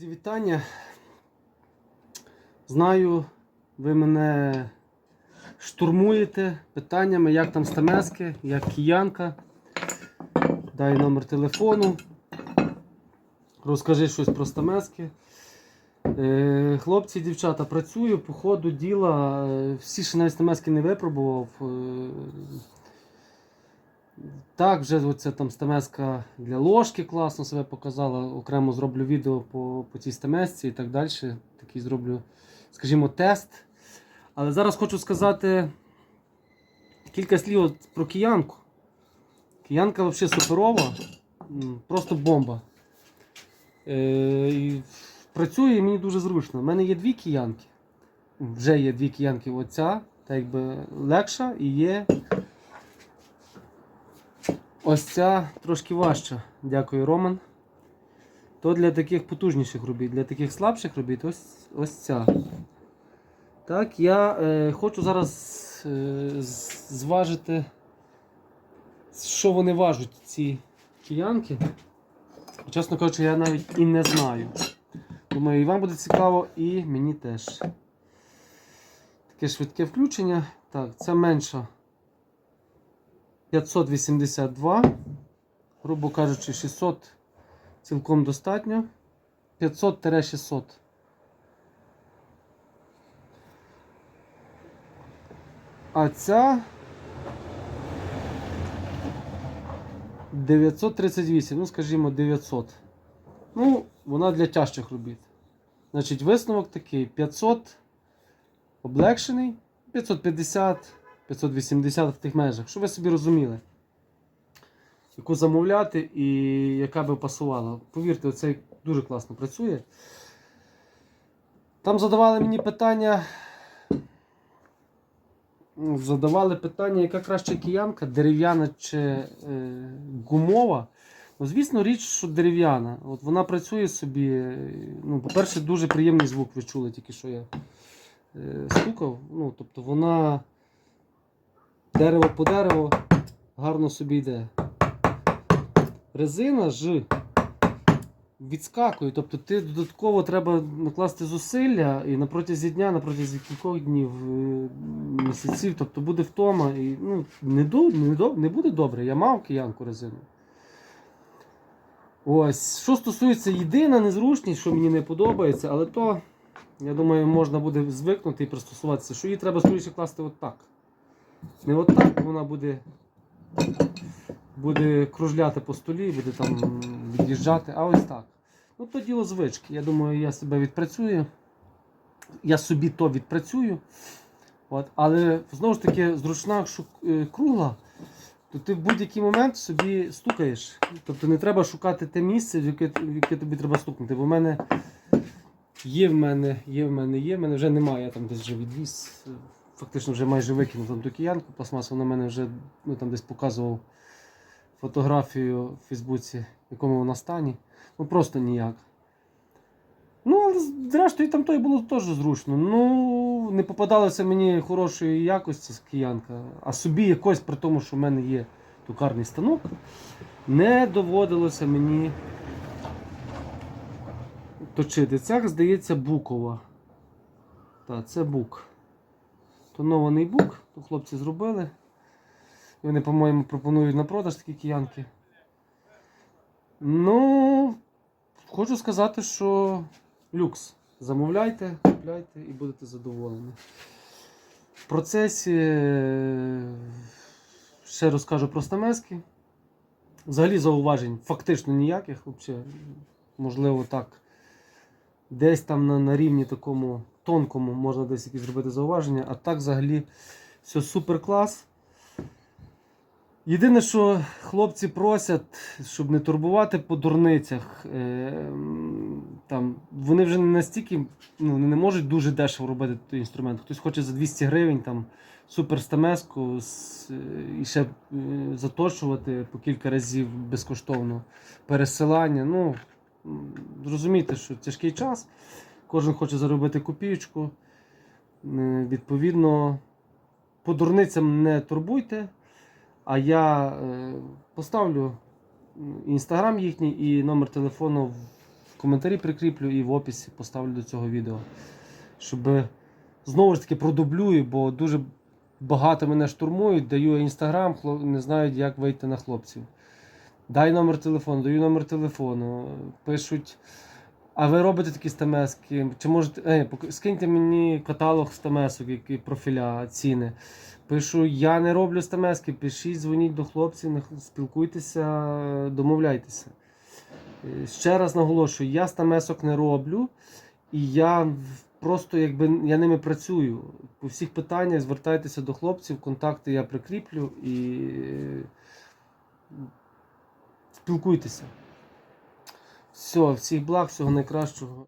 Друзі, вітання. Знаю, ви мене штурмуєте питаннями, як там стамески, як киянка. Дай номер телефону. Розкажи щось про стамески. Е, хлопці дівчата, працюю по ходу діла. Е, Всі ще навіть стамески не випробував. Так, вже оця там стамеска для ложки класно себе показала. Окремо зроблю відео по, по цій стамесці і так далі. Такий зроблю, скажімо, тест. Але зараз хочу сказати кілька слів про киянку. Киянка взагалі суперова, просто бомба. Е, працює і мені дуже зручно. У мене є дві киянки. Вже є дві киянки. Оця, так якби легша і є Ось ця трошки важча. Дякую, Роман. То для таких потужніших робіт, для таких слабших робіт ось ось ця. Так, я е, хочу зараз е, зважити, що вони важать, ці киянки. Чесно кажучи, я навіть і не знаю. Думаю, і вам буде цікаво, і мені теж. Таке швидке включення. Так, це менша. 582, грубо кажучи, 600 цілком достатньо. 500-600. А ця 938, ну скажімо 900. Ну, вона для тяжчих робіт. Значить, висновок такий: 500 облегшений, 550. 580 в тих межах. Щоб ви собі розуміли, яку замовляти і яка би пасувала. Повірте, оцей дуже класно працює. Там задавали мені питання. Задавали питання, яка краща киянка, дерев'яна чи е, гумова. Ну, звісно, річ, що дерев'яна. От Вона працює собі. е, Ну, По-перше, дуже приємний звук ви чули, тільки що я е, стукав. Ну, тобто вона дерево по дереву гарно собі йде. Резина ж відскакує, тобто ти додатково треба накласти зусилля і на протязі дня, на протязі кількох днів, е, місяців, тобто буде втома і ну, не, до, не, до, не буде добре. Я мав киянку резину. Ось, що стосується єдина незручність, що мені не подобається, але то, я думаю, можна буде звикнути і пристосуватися, що її треба скоріше класти отак. Не от так вона буде буде кружляти по столі, буде там від'їжджати, а ось так. Ну, то діло звички. Я думаю, я себе відпрацюю. Я собі то відпрацюю. От. Але знову ж таки, зручна е, кругла, то ти в будь-який момент собі стукаєш. Тобто не треба шукати те місце, в яке, в яке тобі треба стукнути. Бо в мене є в мене, є в мене, є в мене вже немає, я там десь вже відвіз. Фактично вже майже викинув там ту киянку пластмасу, вона мене вже ну, там десь показував фотографію в Фейсбуці, в якому вона стані. Ну просто ніяк. Ну, зрештою там то і було теж зручно. Ну, не попадалося мені хорошої якості з киянка, а собі якось при тому, що в мене є токарний станок, не доводилося мені точити. Ця, здається, букова. Так, це бук. Тонований бук, то хлопці зробили. І Вони, по-моєму, пропонують на продаж такі киянки. Ну, хочу сказати, що люкс. Замовляйте, купляйте і будете задоволені. В процесі е, ще розкажу про стамески. Взагалі зауважень фактично ніяких. Взагалі, можливо, так. Десь там на, на рівні такому тонкому можна десь якісь зробити зауваження, а так взагалі все супер клас. Єдине, що хлопці просять, щоб не турбувати по дурницях. Е, там, вони вже не настільки ну, не можуть дуже дешево робити той інструмент. Хтось хоче за 200 гривень там, супер стамеску е, і ще е, заточувати по кілька разів безкоштовно пересилання. Ну, розумієте, що тяжкий час. Кожен хоче заробити копійку. Е, Відповідно, по дурницям не турбуйте. А я е, поставлю інстаграм їхній і номер телефону в коментарі прикріплю і в описі поставлю до цього відео. Щоб знову ж таки продублюю, бо дуже багато мене штурмують, даю інстаграм, не знають, як вийти на хлопців. Дай номер телефону, даю номер телефону. Пишуть. А ви робите такі стамески? Чи можете. Е, скиньте мені каталог стамесок, які профіля, ціни. Пишу, я не роблю стамески, пишіть, дзвоніть до хлопців, спілкуйтеся, домовляйтеся. Е, Ще раз наголошую, я стамесок не роблю, і я просто якби я ними працюю. По всіх питаннях звертайтеся до хлопців, контакти я прикріплю і спілкуйтеся. Все, всіх благ, всього найкращого.